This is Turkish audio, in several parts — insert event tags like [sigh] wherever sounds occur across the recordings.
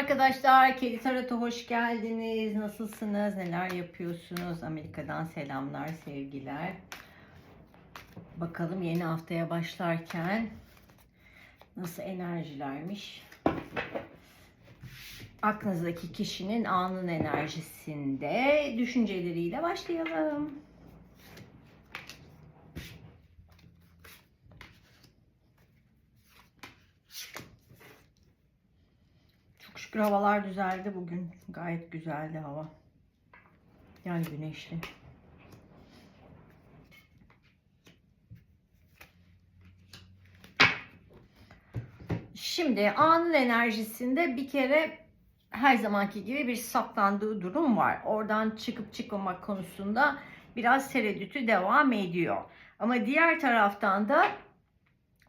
arkadaşlar. Kedi Tarot'a hoş geldiniz. Nasılsınız? Neler yapıyorsunuz? Amerika'dan selamlar, sevgiler. Bakalım yeni haftaya başlarken nasıl enerjilermiş? Aklınızdaki kişinin anın enerjisinde düşünceleriyle başlayalım. Çok şükür havalar düzeldi bugün. Gayet güzeldi hava. Yani güneşli. Şimdi anın enerjisinde bir kere her zamanki gibi bir saplandığı durum var. Oradan çıkıp çıkmamak konusunda biraz tereddütü devam ediyor. Ama diğer taraftan da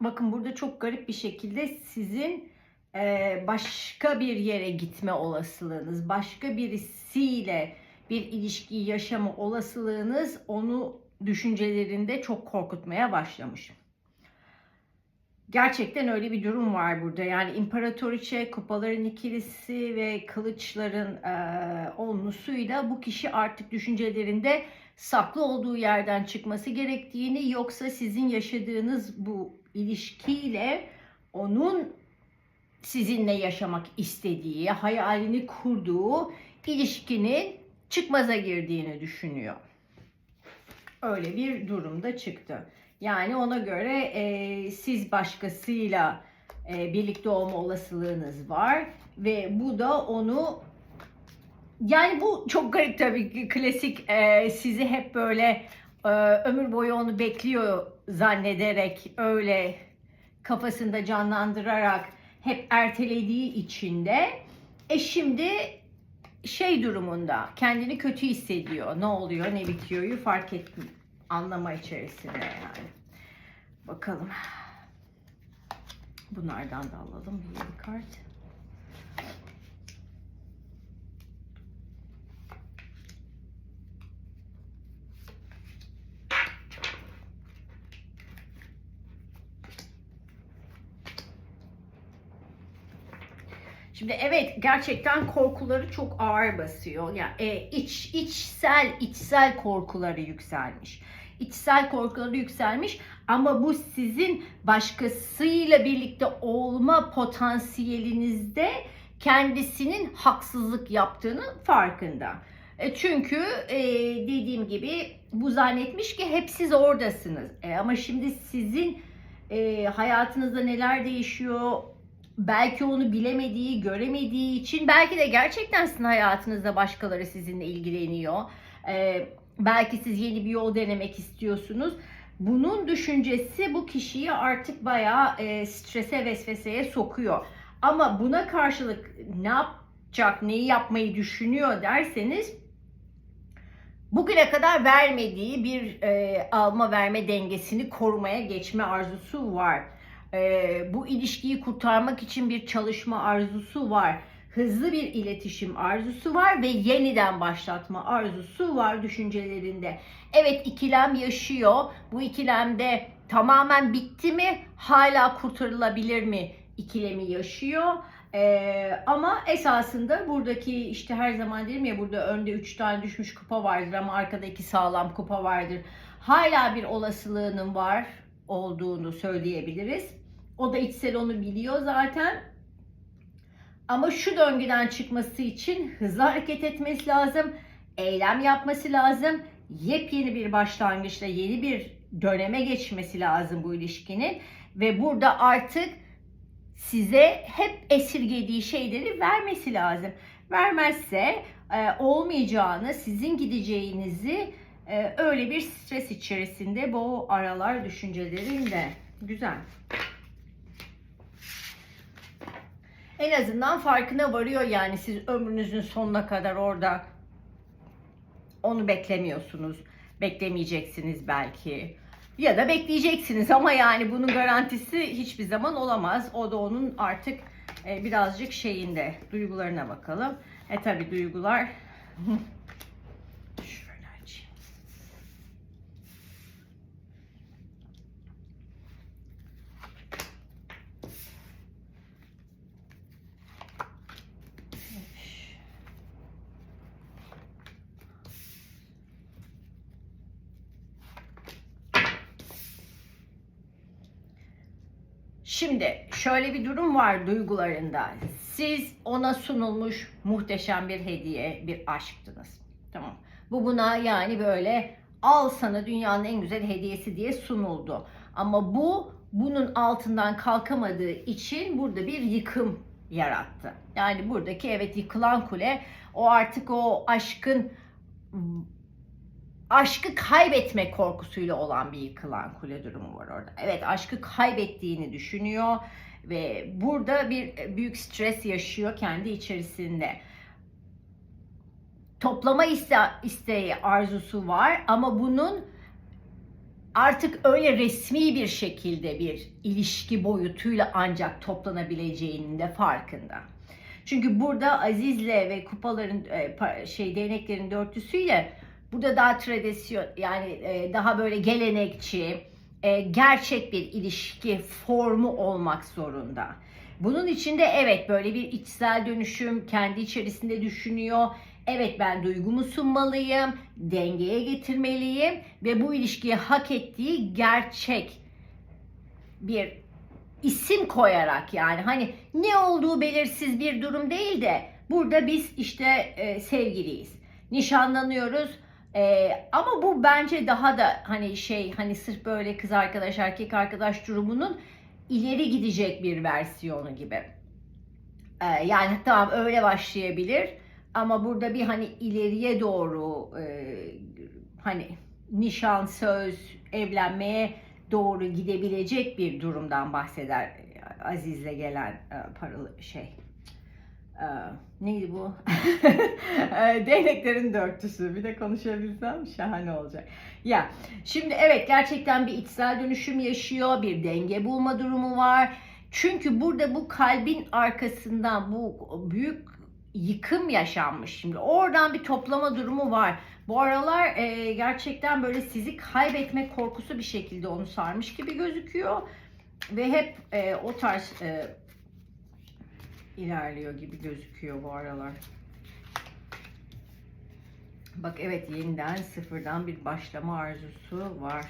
bakın burada çok garip bir şekilde sizin e, başka bir yere gitme olasılığınız, başka birisiyle bir ilişki yaşama olasılığınız onu düşüncelerinde çok korkutmaya başlamış. Gerçekten öyle bir durum var burada. Yani imparatoriçe, kupaların ikilisi ve kılıçların e, onlusuyla bu kişi artık düşüncelerinde saklı olduğu yerden çıkması gerektiğini yoksa sizin yaşadığınız bu ilişkiyle onun sizinle yaşamak istediği, hayalini kurduğu ilişkinin çıkmaza girdiğini düşünüyor. Öyle bir durumda çıktı. Yani ona göre e, siz başkasıyla e, birlikte olma olasılığınız var ve bu da onu yani bu çok garip tabii ki klasik e, sizi hep böyle e, ömür boyu onu bekliyor zannederek öyle kafasında canlandırarak hep ertelediği için de e şimdi şey durumunda kendini kötü hissediyor. Ne oluyor, ne bitiyoryu fark et anlama içerisinde yani. Bakalım. Bunlardan da alalım bir kart. Şimdi evet gerçekten korkuları çok ağır basıyor. Yani e, iç içsel içsel korkuları yükselmiş. İçsel korkuları yükselmiş ama bu sizin başkasıyla birlikte olma potansiyelinizde kendisinin haksızlık yaptığının farkında. E, çünkü e, dediğim gibi bu zannetmiş ki hep siz oradasınız. E, ama şimdi sizin e, hayatınızda neler değişiyor, belki onu bilemediği, göremediği için belki de gerçekten sizin hayatınızda başkaları sizinle ilgileniyor. Ee, belki siz yeni bir yol denemek istiyorsunuz. Bunun düşüncesi bu kişiyi artık bayağı e, strese, vesveseye sokuyor. Ama buna karşılık ne yapacak, neyi yapmayı düşünüyor derseniz bugüne kadar vermediği bir e, alma verme dengesini korumaya geçme arzusu var e, bu ilişkiyi kurtarmak için bir çalışma arzusu var. Hızlı bir iletişim arzusu var ve yeniden başlatma arzusu var düşüncelerinde. Evet ikilem yaşıyor. Bu ikilemde tamamen bitti mi? Hala kurtarılabilir mi? İkilemi yaşıyor. Ee, ama esasında buradaki işte her zaman dedim ya burada önde 3 tane düşmüş kupa vardır ama arkada iki sağlam kupa vardır. Hala bir olasılığının var olduğunu söyleyebiliriz. O da içsel onu biliyor zaten. Ama şu döngüden çıkması için hızlı hareket etmesi lazım. Eylem yapması lazım. Yepyeni bir başlangıçla yeni bir döneme geçmesi lazım bu ilişkinin. Ve burada artık size hep esirgediği şeyleri vermesi lazım. Vermezse e, olmayacağını, sizin gideceğinizi e, öyle bir stres içerisinde bu aralar düşüncelerinde. Güzel. En azından farkına varıyor yani siz ömrünüzün sonuna kadar orada onu beklemiyorsunuz. Beklemeyeceksiniz belki. Ya da bekleyeceksiniz ama yani bunun garantisi hiçbir zaman olamaz. O da onun artık e, birazcık şeyinde duygularına bakalım. E tabi duygular [laughs] Şimdi şöyle bir durum var duygularında. Siz ona sunulmuş muhteşem bir hediye, bir aşktınız. Tamam. Bu buna yani böyle al sana dünyanın en güzel hediyesi diye sunuldu. Ama bu bunun altından kalkamadığı için burada bir yıkım yarattı. Yani buradaki evet yıkılan kule o artık o aşkın aşkı kaybetme korkusuyla olan bir yıkılan kule durumu var orada. Evet aşkı kaybettiğini düşünüyor ve burada bir büyük stres yaşıyor kendi içerisinde. Toplama iste isteği, arzusu var ama bunun artık öyle resmi bir şekilde bir ilişki boyutuyla ancak toplanabileceğinin de farkında. Çünkü burada Aziz'le ve kupaların e, şey değneklerin dörtlüsüyle burada daha tradisyon yani e, daha böyle gelenekçi e, gerçek bir ilişki formu olmak zorunda. Bunun içinde evet böyle bir içsel dönüşüm kendi içerisinde düşünüyor. Evet ben duygumu sunmalıyım, dengeye getirmeliyim ve bu ilişkiye hak ettiği gerçek bir isim koyarak yani hani ne olduğu belirsiz bir durum değil de burada biz işte e, sevgiliyiz. Nişanlanıyoruz. E, ama bu bence daha da hani şey hani sırf böyle kız arkadaş erkek arkadaş durumunun ileri gidecek bir versiyonu gibi. E, yani tamam öyle başlayabilir ama burada bir hani ileriye doğru e, hani nişan söz evlenmeye doğru gidebilecek bir durumdan bahseder e, Aziz'le gelen e, paralı şey. E, neydi bu? [laughs] E, Değneklerin dörtlüsü. Bir de konuşabilsem şahane olacak. Ya şimdi evet gerçekten bir içsel dönüşüm yaşıyor. Bir denge bulma durumu var. Çünkü burada bu kalbin arkasından bu büyük yıkım yaşanmış. Şimdi oradan bir toplama durumu var. Bu aralar e, gerçekten böyle sizi kaybetme korkusu bir şekilde onu sarmış gibi gözüküyor. Ve hep e, o tarz e, ilerliyor gibi gözüküyor bu aralar. Bak evet yeniden sıfırdan bir başlama arzusu var.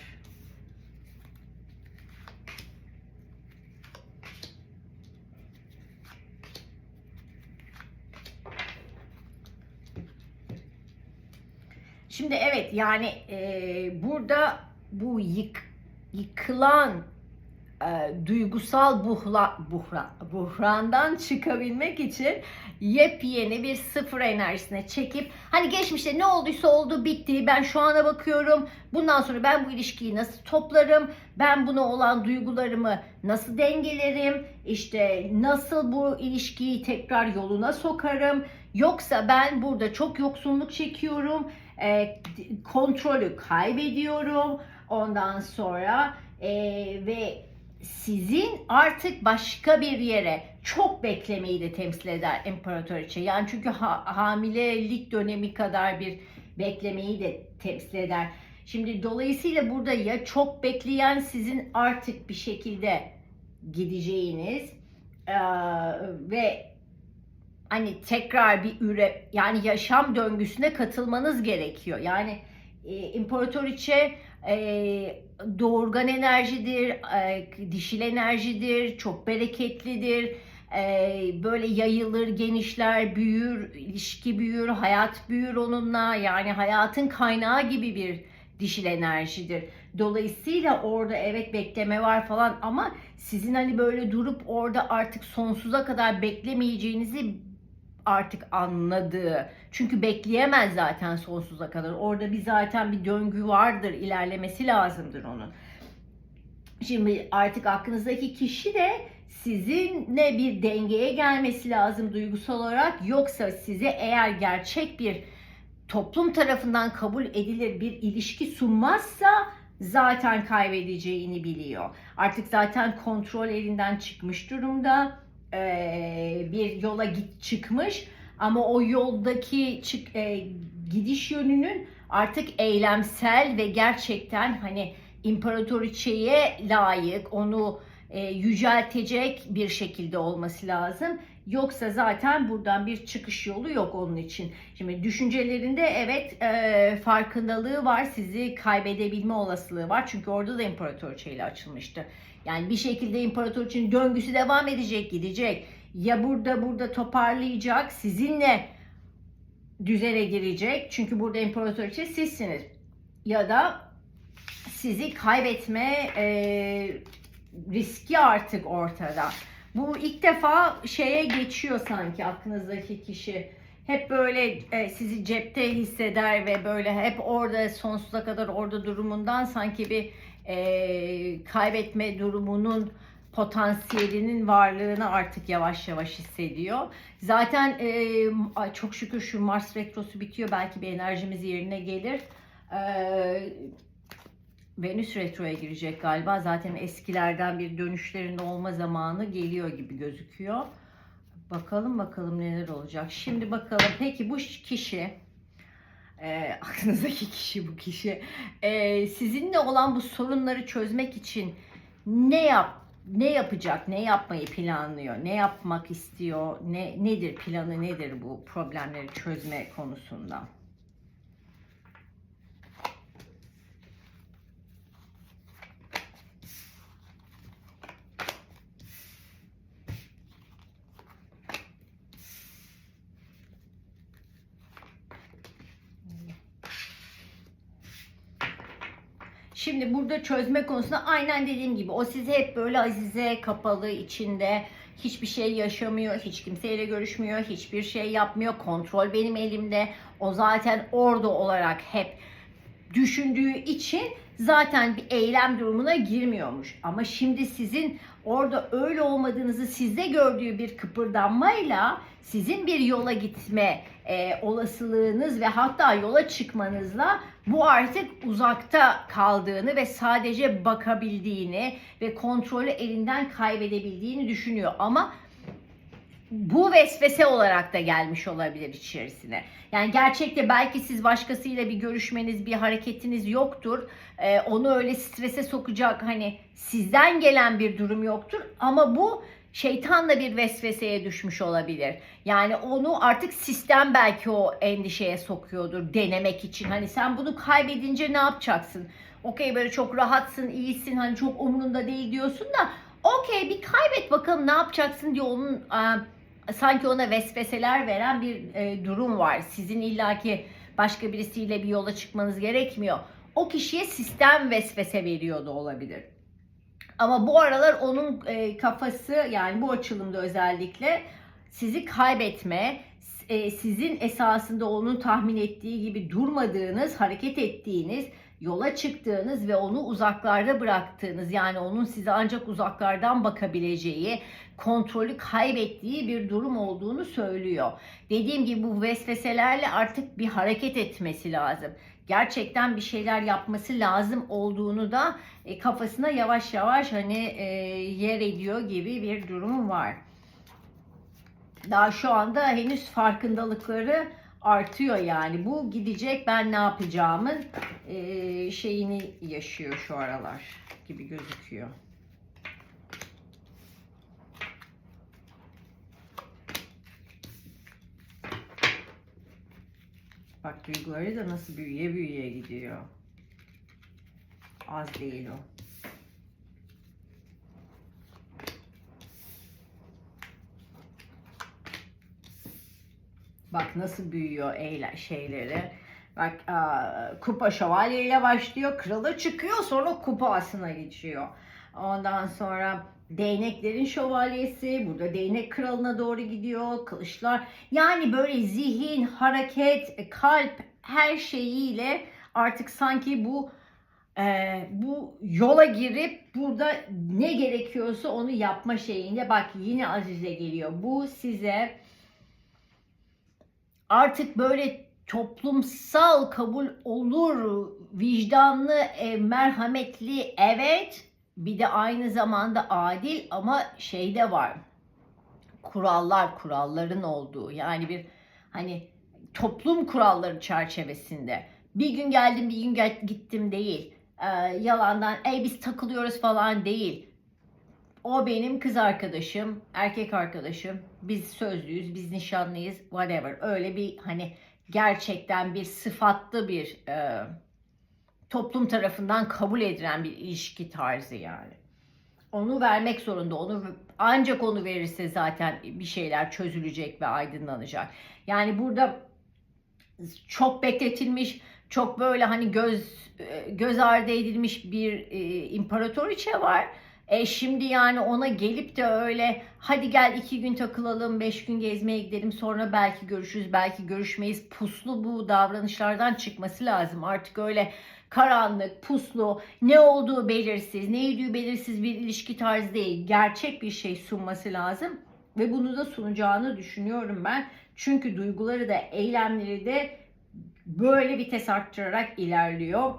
Şimdi evet yani e, burada bu yık, yıkılan e, duygusal buhla, buhra, buhrandan çıkabilmek için yepyeni bir sıfır enerjisine çekip hani geçmişte ne olduysa oldu bitti ben şu ana bakıyorum bundan sonra ben bu ilişkiyi nasıl toplarım ben buna olan duygularımı nasıl dengelerim işte nasıl bu ilişkiyi tekrar yoluna sokarım yoksa ben burada çok yoksunluk çekiyorum e, kontrolü kaybediyorum ondan sonra e, ve sizin artık başka bir yere çok beklemeyi de temsil eder imparatoriçe. Yani çünkü ha- hamilelik dönemi kadar bir beklemeyi de temsil eder. Şimdi dolayısıyla burada ya çok bekleyen sizin artık bir şekilde gideceğiniz eee, ve hani tekrar bir üre yani yaşam döngüsüne katılmanız gerekiyor. Yani e, imparatoriçe e, doğurgan enerjidir, e, dişil enerjidir, çok bereketlidir. E, böyle yayılır, genişler, büyür, ilişki büyür, hayat büyür onunla. Yani hayatın kaynağı gibi bir dişil enerjidir. Dolayısıyla orada evet bekleme var falan ama sizin hani böyle durup orada artık sonsuza kadar beklemeyeceğinizi artık anladığı. Çünkü bekleyemez zaten sonsuza kadar. Orada bir zaten bir döngü vardır. ilerlemesi lazımdır onun. Şimdi artık aklınızdaki kişi de sizinle bir dengeye gelmesi lazım duygusal olarak. Yoksa size eğer gerçek bir toplum tarafından kabul edilir bir ilişki sunmazsa zaten kaybedeceğini biliyor. Artık zaten kontrol elinden çıkmış durumda. Ee, bir yola git çıkmış ama o yoldaki çık, e, gidiş yönünün artık eylemsel ve gerçekten hani imparatoriçeye layık onu e, yüceltecek bir şekilde olması lazım. Yoksa zaten buradan bir çıkış yolu yok onun için. Şimdi düşüncelerinde evet e, farkındalığı var. Sizi kaybedebilme olasılığı var. Çünkü orada da imparatoriçe ile açılmıştı. Yani bir şekilde imparatoriçenin döngüsü devam edecek, gidecek. Ya burada burada toparlayacak, sizinle düzene girecek. Çünkü burada imparatoriçe sizsiniz. Ya da sizi kaybetme e, riski artık ortada. Bu ilk defa şeye geçiyor sanki aklınızdaki kişi. Hep böyle e, sizi cepte hisseder ve böyle hep orada sonsuza kadar orada durumundan sanki bir e, kaybetme durumunun potansiyelinin varlığını artık yavaş yavaş hissediyor. Zaten e, çok şükür şu Mars retrosu bitiyor. Belki bir enerjimiz yerine gelir. E, Venüs retroya girecek galiba. Zaten eskilerden bir dönüşlerin olma zamanı geliyor gibi gözüküyor. Bakalım bakalım neler olacak. Şimdi bakalım peki bu kişi e, [laughs] aklınızdaki kişi bu kişi e, sizinle olan bu sorunları çözmek için ne yap ne yapacak, ne yapmayı planlıyor, ne yapmak istiyor, ne nedir planı nedir bu problemleri çözme konusunda? Şimdi burada çözme konusunda aynen dediğim gibi o sizi hep böyle azize, kapalı, içinde hiçbir şey yaşamıyor, hiç kimseyle görüşmüyor, hiçbir şey yapmıyor. Kontrol benim elimde. O zaten orada olarak hep düşündüğü için zaten bir eylem durumuna girmiyormuş. Ama şimdi sizin orada öyle olmadığınızı sizde gördüğü bir kıpırdanmayla sizin bir yola gitme e, olasılığınız ve hatta yola çıkmanızla bu artık uzakta kaldığını ve sadece bakabildiğini ve kontrolü elinden kaybedebildiğini düşünüyor. Ama bu vesvese olarak da gelmiş olabilir içerisine. Yani gerçekte belki siz başkasıyla bir görüşmeniz, bir hareketiniz yoktur. Ee, onu öyle strese sokacak hani sizden gelen bir durum yoktur. Ama bu şeytanla bir vesveseye düşmüş olabilir. Yani onu artık sistem belki o endişeye sokuyordur denemek için. Hani sen bunu kaybedince ne yapacaksın? Okey böyle çok rahatsın, iyisin, hani çok umurunda değil diyorsun da okey bir kaybet bakalım ne yapacaksın diye onun e, sanki ona vesveseler veren bir e, durum var. Sizin illaki başka birisiyle bir yola çıkmanız gerekmiyor. O kişiye sistem vesvese veriyor da olabilir. Ama bu aralar onun e, kafası yani bu açılımda özellikle sizi kaybetme, e, sizin esasında onun tahmin ettiği gibi durmadığınız, hareket ettiğiniz, yola çıktığınız ve onu uzaklarda bıraktığınız yani onun size ancak uzaklardan bakabileceği, kontrolü kaybettiği bir durum olduğunu söylüyor. Dediğim gibi bu vesveselerle artık bir hareket etmesi lazım. Gerçekten bir şeyler yapması lazım olduğunu da e, kafasına yavaş yavaş hani e, yer ediyor gibi bir durum var. Daha şu anda henüz farkındalıkları artıyor yani. Bu gidecek ben ne yapacağımın e, şeyini yaşıyor şu aralar gibi gözüküyor. Bak duyguları da nasıl büyüye büyüye gidiyor. Az değil o. Bak nasıl büyüyor eyle şeyleri. Bak aa, kupa şövalyeyle başlıyor, krala çıkıyor sonra kupasına geçiyor. Ondan sonra değneklerin şövalyesi, burada değnek kralına doğru gidiyor, kılıçlar. Yani böyle zihin, hareket, kalp her şeyiyle artık sanki bu e, bu yola girip burada ne gerekiyorsa onu yapma şeyinde bak yine Azize geliyor. Bu size artık böyle toplumsal kabul olur, vicdanlı, e, merhametli evet bir de aynı zamanda adil ama şey de var. Kurallar, kuralların olduğu yani bir hani toplum kuralları çerçevesinde bir gün geldim bir gün gittim değil. Ee, yalandan ey biz takılıyoruz falan değil. O benim kız arkadaşım, erkek arkadaşım. Biz sözlüyüz, biz nişanlıyız, whatever. Öyle bir hani gerçekten bir sıfatlı bir e, toplum tarafından kabul edilen bir ilişki tarzı yani. Onu vermek zorunda. Onu ancak onu verirse zaten bir şeyler çözülecek ve aydınlanacak. Yani burada çok bekletilmiş, çok böyle hani göz e, göz ardı edilmiş bir e, imparatoriçe var. E şimdi yani ona gelip de öyle hadi gel iki gün takılalım, beş gün gezmeye gidelim sonra belki görüşürüz, belki görüşmeyiz. Puslu bu davranışlardan çıkması lazım. Artık öyle karanlık, puslu, ne olduğu belirsiz, ne yediği belirsiz bir ilişki tarzı değil. Gerçek bir şey sunması lazım ve bunu da sunacağını düşünüyorum ben. Çünkü duyguları da eylemleri de böyle vites arttırarak ilerliyor.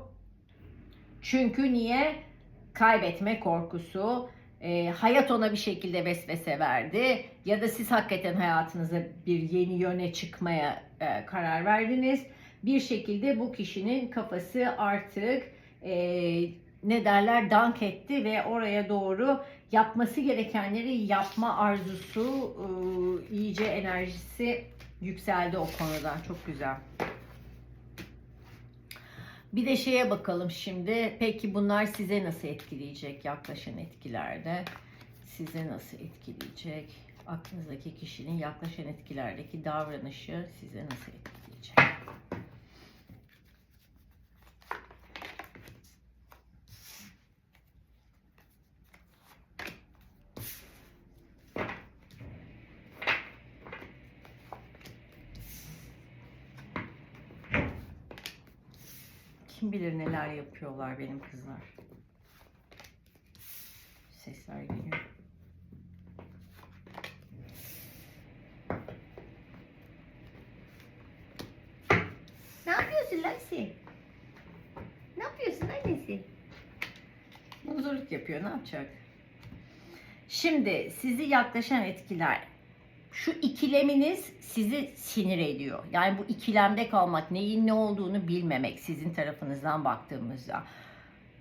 Çünkü niye? Kaybetme korkusu, e, hayat ona bir şekilde vesvese verdi ya da siz hakikaten hayatınıza bir yeni yöne çıkmaya e, karar verdiniz. Bir şekilde bu kişinin kafası artık e, ne derler dank etti ve oraya doğru yapması gerekenleri yapma arzusu, e, iyice enerjisi yükseldi o konuda. Çok güzel. Bir de şeye bakalım şimdi. Peki bunlar size nasıl etkileyecek yaklaşan etkilerde? Size nasıl etkileyecek? Aklınızdaki kişinin yaklaşan etkilerdeki davranışı size nasıl etkileyecek? Kim bilir neler yapıyorlar benim kızlar. Sesler geliyor. Ne yapıyorsun Lexi? Ne yapıyorsun annesi? Muzurluk yapıyor ne yapacak? Şimdi sizi yaklaşan etkiler. Şu ikileminiz sizi sinir ediyor. Yani bu ikilemde kalmak, neyin ne olduğunu bilmemek sizin tarafınızdan baktığımızda.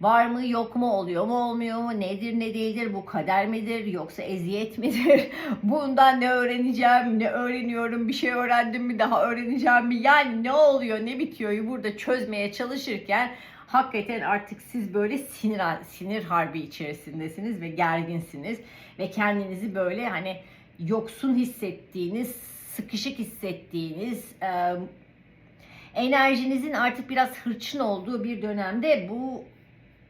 Var mı yok mu oluyor mu olmuyor mu nedir ne değildir bu kader midir yoksa eziyet midir [laughs] bundan ne öğreneceğim ne öğreniyorum bir şey öğrendim mi daha öğreneceğim mi yani ne oluyor ne bitiyor burada çözmeye çalışırken hakikaten artık siz böyle sinir sinir harbi içerisindesiniz ve gerginsiniz ve kendinizi böyle hani yoksun hissettiğiniz sıkışık hissettiğiniz enerjinizin artık biraz hırçın olduğu bir dönemde bu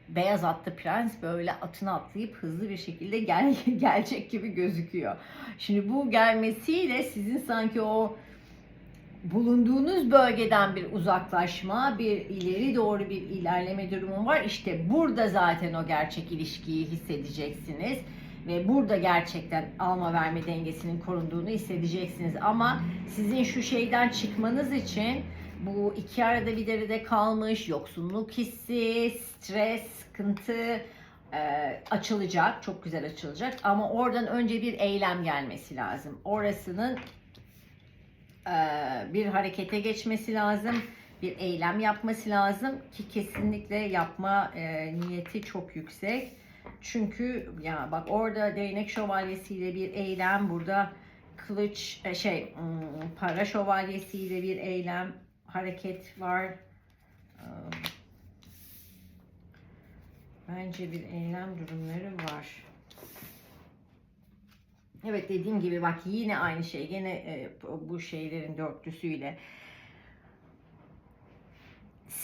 beyaz atlı prens böyle atına atlayıp hızlı bir şekilde gel [laughs] gelecek gibi gözüküyor. Şimdi bu gelmesiyle sizin sanki o bulunduğunuz bölgeden bir uzaklaşma, bir ileri doğru bir ilerleme durumu var. İşte burada zaten o gerçek ilişkiyi hissedeceksiniz ve burada gerçekten alma verme dengesinin korunduğunu hissedeceksiniz. Ama sizin şu şeyden çıkmanız için bu iki arada bir deride kalmış yoksunluk hissi, stres, sıkıntı e, açılacak. Çok güzel açılacak. Ama oradan önce bir eylem gelmesi lazım. Orasının e, bir harekete geçmesi lazım. Bir eylem yapması lazım ki kesinlikle yapma e, niyeti çok yüksek. Çünkü ya bak orada değnek şövalyesiyle bir eylem, burada kılıç e, şey hmm, para şövalyesiyle bir eylem hareket var. Bence bir eylem durumları var. Evet dediğim gibi bak yine aynı şey. Yine e, bu şeylerin dörtlüsüyle.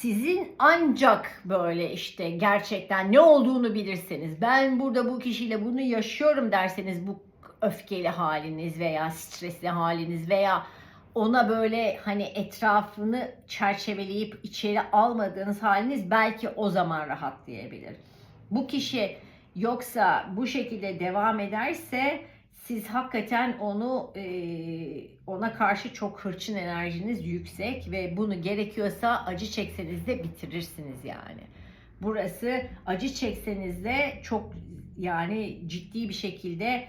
Sizin ancak böyle işte gerçekten ne olduğunu bilirseniz, ben burada bu kişiyle bunu yaşıyorum derseniz bu öfkeli haliniz veya stresli haliniz veya ona böyle hani etrafını çerçeveleyip içeri almadığınız haliniz belki o zaman rahatlayabilir. Bu kişi yoksa bu şekilde devam ederse siz hakikaten onu e, ona karşı çok hırçın enerjiniz yüksek ve bunu gerekiyorsa acı çekseniz de bitirirsiniz yani. Burası acı çekseniz de çok yani ciddi bir şekilde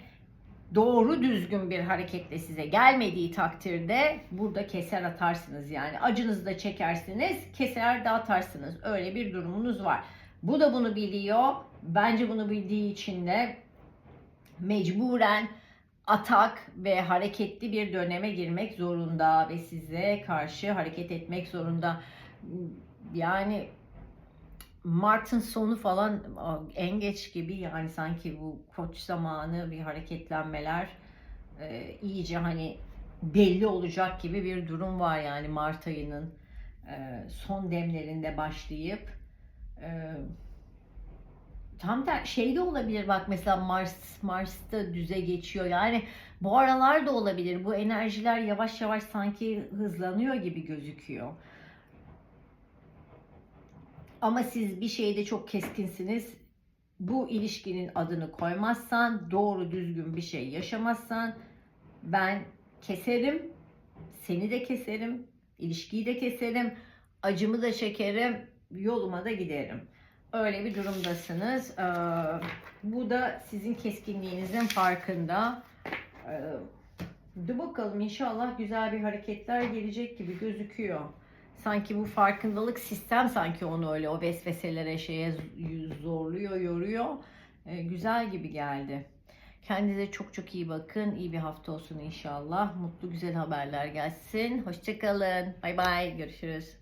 doğru düzgün bir hareketle size gelmediği takdirde burada keser atarsınız yani. Acınızı da çekersiniz, keser de atarsınız. Öyle bir durumunuz var. Bu da bunu biliyor. Bence bunu bildiği için de mecburen atak ve hareketli bir döneme girmek zorunda ve size karşı hareket etmek zorunda. Yani Mart'ın sonu falan en geç gibi yani sanki bu koç zamanı bir hareketlenmeler e, iyice hani belli olacak gibi bir durum var yani Mart ayının e, son demlerinde başlayıp e, tam ter şey de olabilir bak mesela Mars Mars'ta düze geçiyor yani bu aralar da olabilir bu enerjiler yavaş yavaş sanki hızlanıyor gibi gözüküyor. Ama siz bir şeyde çok keskinsiniz. Bu ilişkinin adını koymazsan, doğru düzgün bir şey yaşamazsan ben keserim, seni de keserim, ilişkiyi de keserim, acımı da çekerim, yoluma da giderim. Öyle bir durumdasınız. Ee, bu da sizin keskinliğinizin farkında. Ee, dur bakalım inşallah güzel bir hareketler gelecek gibi gözüküyor. Sanki bu farkındalık sistem sanki onu öyle o vesveselere şeye zorluyor, yoruyor. Ee, güzel gibi geldi. Kendinize çok çok iyi bakın. İyi bir hafta olsun inşallah. Mutlu güzel haberler gelsin. Hoşçakalın. Bay bay. Görüşürüz.